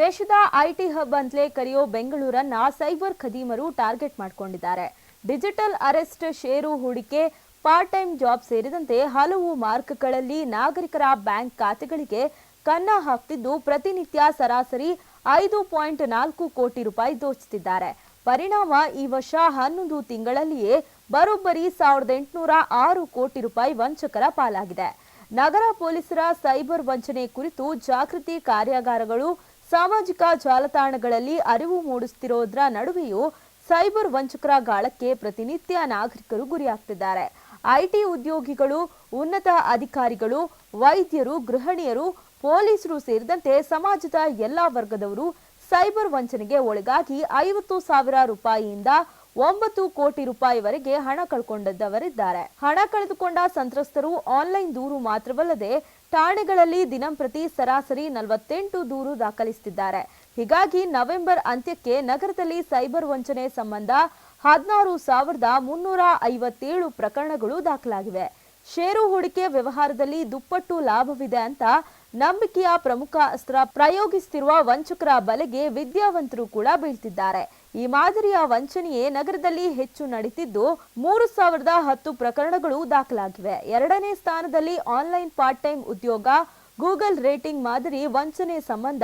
ದೇಶದ IT hub ಅಂತಲೇ ಕರೆಯೋ ಬೆಂಗಳೂರನ್ನ ಸೈಬರ್ ಖದೀಮರು ಟಾರ್ಗೆಟ್ ಮಾಡಿಕೊಂಡಿದ್ದಾರೆ. ಡಿಜಿಟಲ್ ಅರೆಸ್ಟ್ ಷೇರು ಹೂಡಿಕೆ ಪಾರ್ಟ್ ಟೈಮ್ ಜಾಬ್ ಸೇರಿದಂತೆ ಹಲವು ಮಾರ್ಗಗಳಲ್ಲಿ ನಾಗರಿಕರ ಬ್ಯಾಂಕ್ ಖಾತೆಗಳಿಗೆ ಕನ್ನ ಹಾಕ್ತಿದ್ದು ಪ್ರತಿನಿತ್ಯ ಸರಾಸರಿ ಐದು ಪಾಯಿಂಟ್ ನಾಲ್ಕು ಕೋಟಿ ರೂಪಾಯಿ ದೋಚುತ್ತಿದ್ದಾರೆ. ಪರಿಣಾಮ ಈ ವರ್ಷ ಹನ್ನೊಂದು ತಿಂಗಳಲ್ಲಿಯೇ ಬರೋಬ್ಬರಿ ಸಾವಿರದ ಎಂಟುನೂರ ಆರು ಕೋಟಿ ರೂಪಾಯಿ ವಂಚಕರ ಪಾಲಾಗಿದೆ. ನಗರ ಪೊಲೀಸರ ಸೈಬರ್ ವಂಚನೆ ಕುರಿತು ಜಾಗೃತಿ ಕಾರ್ಯಾಗಾರಗಳು ಸಾಮಾಜಿಕ ಜಾಲತಾಣಗಳಲ್ಲಿ ಅರಿವು ಮೂಡಿಸುತ್ತಿರೋದ್ರ ನಡುವೆಯೂ ಸೈಬರ್ ವಂಚಕರ ಗಾಳಕ್ಕೆ ಪ್ರತಿನಿತ್ಯ ನಾಗರಿಕರು ಗುರಿಯಾಗ್ತಿದ್ದಾರೆ. ಐಟಿ ಉದ್ಯೋಗಿಗಳು, ಉನ್ನತ ಅಧಿಕಾರಿಗಳು, ವೈದ್ಯರು, ಗೃಹಿಣಿಯರು, ಪೊಲೀಸರು ಸೇರಿದಂತೆ ಸಮಾಜದ ಎಲ್ಲಾ ವರ್ಗದವರು ಸೈಬರ್ ವಂಚನೆಗೆ ಒಳಗಾಗಿ ಐವತ್ತು ಸಾವಿರ ರೂಪಾಯಿಯಿಂದ ಒಂಬತ್ತು ಕೋಟಿ ರೂಪಾಯಿವರೆಗೆ ಹಣ ಕಳ್ಕೊಂಡಿದ್ದವರಿದ್ದಾರೆ. ಹಣ ಕಳೆದುಕೊಂಡ ಸಂತ್ರಸ್ತರು ಆನ್ಲೈನ್ ದೂರು ಮಾತ್ರವಲ್ಲದೆ ಠಾಣೆಗಳಲ್ಲಿ ದಿನಂಪ್ರತಿ ಸರಾಸರಿ ನಲವತ್ತೆಂಟು ದೂರು ದಾಖಲಿಸುತ್ತಿದ್ದಾರೆ. ಹೀಗಾಗಿ ನವೆಂಬರ್ ಅಂತ್ಯಕ್ಕೆ ನಗರದಲ್ಲಿ ಸೈಬರ್ ವಂಚನೆ ಸಂಬಂಧ ಹದಿನಾರು ಸಾವಿರದ ಮುನ್ನೂರ ಐವತ್ತೇಳು ಪ್ರಕರಣಗಳು ದಾಖಲಾಗಿವೆ. ಷೇರು ಹೂಡಿಕೆ ವ್ಯವಹಾರದಲ್ಲಿ ದುಪ್ಪಟ್ಟು ಲಾಭವಿದೆ ಅಂತ ನಂಬಿಕೆಯ ಪ್ರಮುಖ ಅಸ್ತ್ರ ಪ್ರಯೋಗಿಸುತ್ತಿರುವ ವಂಚಕರ ಬಲೆಗೆ ವಿದ್ಯಾವಂತರು ಕೂಡ ಬೀಳ್ತಿದ್ದಾರೆ. ಈ ಮಾದರಿಯ ವಂಚನೆಯೇ ನಗರದಲ್ಲಿ ಹೆಚ್ಚು ನಡೀತಿದ್ದು, ಮೂರು ಸಾವಿರದ ಹತ್ತು ಪ್ರಕರಣಗಳು ದಾಖಲಾಗಿವೆ. ಎರಡನೇ ಸ್ಥಾನದಲ್ಲಿ ಆನ್ಲೈನ್ ಪಾರ್ಟ್ ಟೈಮ್ ಉದ್ಯೋಗ, ಗೂಗಲ್ ರೇಟಿಂಗ್ ಮಾದರಿ ವಂಚನೆ ಸಂಬಂಧ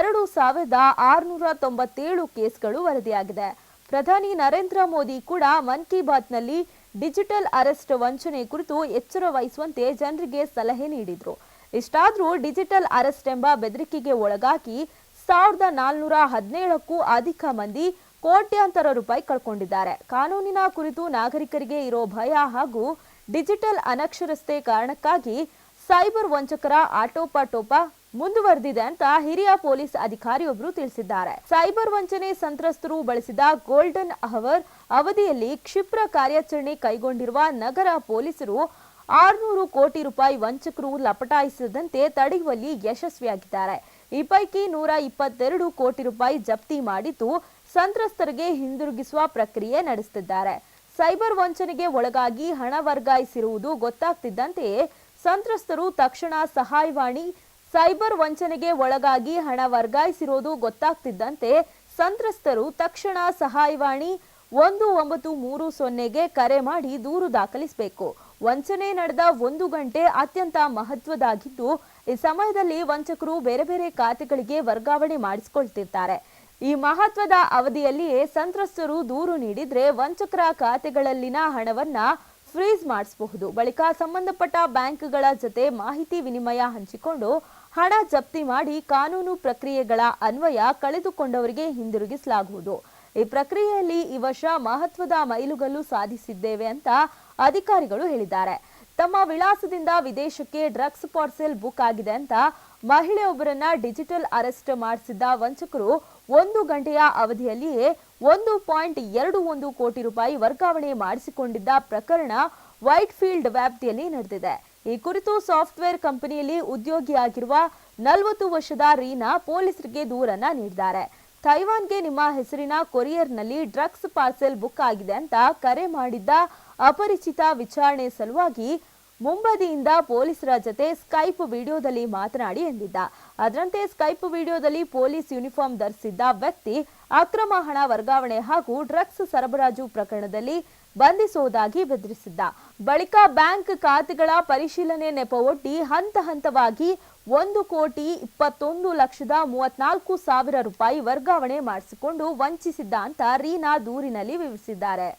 ಎರಡು ಸಾವಿರದ ಆರುನೂರ ತೊಂಬತ್ತೇಳು ಕೇಸ್ಗಳು ವರದಿಯಾಗಿದೆ. ಪ್ರಧಾನಿ ನರೇಂದ್ರ ಮೋದಿ ಕೂಡ ಮನ್ ಕಿ ಬಾತ್ನಲ್ಲಿ ಡಿಜಿಟಲ್ ಅರೆಸ್ಟ್ ವಂಚನೆ ಕುರಿತು ಎಚ್ಚರ ವಹಿಸುವಂತೆ ಜನರಿಗೆ ಸಲಹೆ ನೀಡಿದ್ರು. ಇಷ್ಟಾದ್ರೂ ಡಿಜಿಟಲ್ ಅರೆಸ್ಟ್ ಎಂಬ ಬೆದರಿಕೆಗೆ ಒಳಗಾಗಿ ಸಾವಿರದ ನಾಲ್ನೂರ ಹದಿನೇಳಕ್ಕೂ ಅಧಿಕ ಮಂದಿ ಕೋಟ್ಯಾಂತರ ರೂಪಾಯಿ ಕಳ್ಕೊಂಡಿದ್ದಾರೆ. ಕಾನೂನಿನ ಕುರಿತು ನಾಗರಿಕರಿಗೆ ಇರೋ ಭಯ ಹಾಗೂ ಡಿಜಿಟಲ್ ಅನಕ್ಷರಸ್ತೆ ಕಾರಣಕ್ಕಾಗಿ ಸೈಬರ್ ವಂಚಕರ ಆಟೋಪಾಟೋಪ ಮುಂದುವರೆದಿದೆ ಅಂತ ಹಿರಿಯ ಪೊಲೀಸ್ ಅಧಿಕಾರಿಯೊಬ್ಬರು ತಿಳಿಸಿದ್ದಾರೆ. ಸೈಬರ್ ವಂಚನೆ ಸಂತ್ರಸ್ತರು ಬಳಸಿದ ಗೋಲ್ಡನ್ ಅವರ್ ಅವಧಿಯಲ್ಲಿ ಕ್ಷಿಪ್ರ ಕಾರ್ಯಾಚರಣೆ ಕೈಗೊಂಡಿರುವ ನಗರ ಪೊಲೀಸರು ಆರುನೂರು ಕೋಟಿ ರೂಪಾಯಿ ವಂಚಕರು ಲಪಟಾಯಿಸದಂತೆ ತಡೆಯುವಲ್ಲಿ ಯಶಸ್ವಿಯಾಗಿದ್ದಾರೆ. ಈ ಪೈಕಿ ನೂರ ಇಪ್ಪತ್ತೆರಡು ಕೋಟಿ ರೂಪಾಯಿ ಜಪ್ತಿ ಮಾಡಿದ್ದು ಸಂತ್ರಸ್ತರಿಗೆ ಹಿಂದಿರುಗಿಸುವ ಪ್ರಕ್ರಿಯೆ ನಡೆಸುತ್ತಿದ್ದಾರೆ. ಸೈಬರ್ ವಂಚನೆಗೆ ಒಳಗಾಗಿ ಹಣ ವರ್ಗಾಯಿಸಿರುವುದು ಗೊತ್ತಾಗ್ತಿದ್ದಂತೆಯೇ ಸಂತ್ರಸ್ತರು ತಕ್ಷಣ ಸಹಾಯವಾಣಿ, ಸೈಬರ್ ವಂಚನೆಗೆ ಒಳಗಾಗಿ ಹಣ ವರ್ಗಾಯಿಸಿರೋದು ಗೊತ್ತಾಗ್ತಿದ್ದಂತೆ ಸಂತ್ರಸ್ತರು ತಕ್ಷಣ ಸಹಾಯವಾಣಿ ಒಂದು ಒಂಬತ್ತು ಮೂರು ಸೊನ್ನೆಗೆ ಕರೆ ಮಾಡಿ ದೂರು ದಾಖಲಿಸಬೇಕು. ವಂಚನೆ ನಡೆದ ಒಂದು ಗಂಟೆ ಅತ್ಯಂತ ಮಹತ್ವದಾಗಿದ್ದು ಈ ಸಮಯದಲ್ಲಿ ವಂಚಕರು ಬೇರೆ ಬೇರೆ ಖಾತೆಗಳಿಗೆ ವರ್ಗಾವಣೆ ಮಾಡಿಸಿಕೊಳ್ತಿರ್ತಾರೆ. ಈ ಮಹತ್ವದ ಅವಧಿಯಲ್ಲಿಯೇ ಸಂತ್ರಸ್ತರು ದೂರು ನೀಡಿದ್ರೆ ವಂಚಕರ ಖಾತೆಗಳಲ್ಲಿನ ಹಣವನ್ನ ಫ್ರೀಸ್ ಮಾಡಿಸಬಹುದು. ಬಳಿಕ ಸಂಬಂಧಪಟ್ಟ ಬ್ಯಾಂಕ್ಗಳ ಜೊತೆ ಮಾಹಿತಿ ವಿನಿಮಯ ಹಂಚಿಕೊಂಡು ಹಣ ಜಪ್ತಿ ಮಾಡಿ ಕಾನೂನು ಪ್ರಕ್ರಿಯೆಗಳ ಅನ್ವಯ ಕಳೆದುಕೊಂಡವರಿಗೆ ಹಿಂದಿರುಗಿಸಲಾಗುವುದು. ಈ ಪ್ರಕ್ರಿಯೆಯಲ್ಲಿ ಈ ವರ್ಷ ಮಹತ್ವದ ಮೈಲುಗಲ್ಲು ಸಾಧಿಸಿದ್ದೇವೆ ಅಂತ ಅಧಿಕಾರಿಗಳು ಹೇಳಿದ್ದಾರೆ. ತಮ್ಮ ವಿಳಾಸದಿಂದ ವಿದೇಶಕ್ಕೆ ಡ್ರಗ್ಸ್ ಪಾರ್ಸೆಲ್ ಬುಕ್ ಆಗಿದೆ ಅಂತ ಮಹಿಳೆಯೊಬ್ಬರನ್ನ ಡಿಜಿಟಲ್ ಅರೆಸ್ಟ್ ಮಾಡಿಸಿದ್ದ ವಂಚಕರು ಒಂದು ಗಂಟೆಯ ಅವಧಿಯಲ್ಲಿಯೇ ಒಂದು ಪಾಯಿಂಟ್ ಎರಡು ಒಂದು ಕೋಟಿ ರೂಪಾಯಿ ವರ್ಗಾವಣೆ ಮಾಡಿಸಿಕೊಂಡಿದ್ದ ಪ್ರಕರಣ ವೈಟ್ ಫೀಲ್ಡ್ ವ್ಯಾಪ್ತಿಯಲ್ಲಿ ನಡೆದಿದೆ. ಈ ಕುರಿತು ಸಾಫ್ಟ್ವೇರ್ ಕಂಪನಿಯಲ್ಲಿ ಉದ್ಯೋಗಿಯಾಗಿರುವ ನಲವತ್ತು ವರ್ಷದ ರೀನಾ ಪೊಲೀಸರಿಗೆ ದೂರನ್ನ ನೀಡಿದ್ದಾರೆ. ತೈವಾನ್ಗೆ ನಿಮ್ಮ ಹೆಸರಿನ ಕೊರಿಯರ್ನಲ್ಲಿ ಡ್ರಗ್ಸ್ ಪಾರ್ಸೆಲ್ ಬುಕ್ ಆಗಿದೆ ಅಂತ ಕರೆ ಮಾಡಿದ್ದ ಅಪರಿಚಿತ ವಿಚಾರಣೆ ಸಲುವಾಗಿ ಮುಂಬದಿಯಿಂದ ಪೊಲೀಸರ ಜತೆ ಸ್ಕೈಪ್ ವಿಡಿಯೋದಲ್ಲಿ ಮಾತನಾಡಿ ಎಂದಿದ್ದ. ಅದರಂತೆ ಸ್ಕೈಪ್ ವಿಡಿಯೋದಲ್ಲಿ ಪೊಲೀಸ್ ಯೂನಿಫಾರ್ಮ್ ಧರಿಸಿದ್ದ ವ್ಯಕ್ತಿ ಅಕ್ರಮ ಹಣ ವರ್ಗಾವಣೆ ಹಾಗೂ ಡ್ರಗ್ಸ್ ಸರಬರಾಜು ಪ್ರಕರಣದಲ್ಲಿ ಬಂಧಿಸುವುದಾಗಿ ಬೆದರಿಸಿದ್ದ. ಬಳಿಕ ಬ್ಯಾಂಕ್ ಖಾತೆಗಳ ಪರಿಶೀಲನೆ ನೆಪವೊಡ್ಡಿ ಹಂತ ಹಂತವಾಗಿ ಒಂದು ಕೋಟಿ ಇಪ್ಪತ್ತೊಂದು ಲಕ್ಷದ ಮೂವತ್ನಾಲ್ಕು ಸಾವಿರ ರೂಪಾಯಿ ವರ್ಗಾವಣೆ ಮಾಡಿಸಿಕೊಂಡು ವಂಚಿಸಿದ್ದ ಅಂತ ರೀನಾ ದೂರಿನಲ್ಲಿ ವಿವರಿಸಿದ್ದಾರೆ.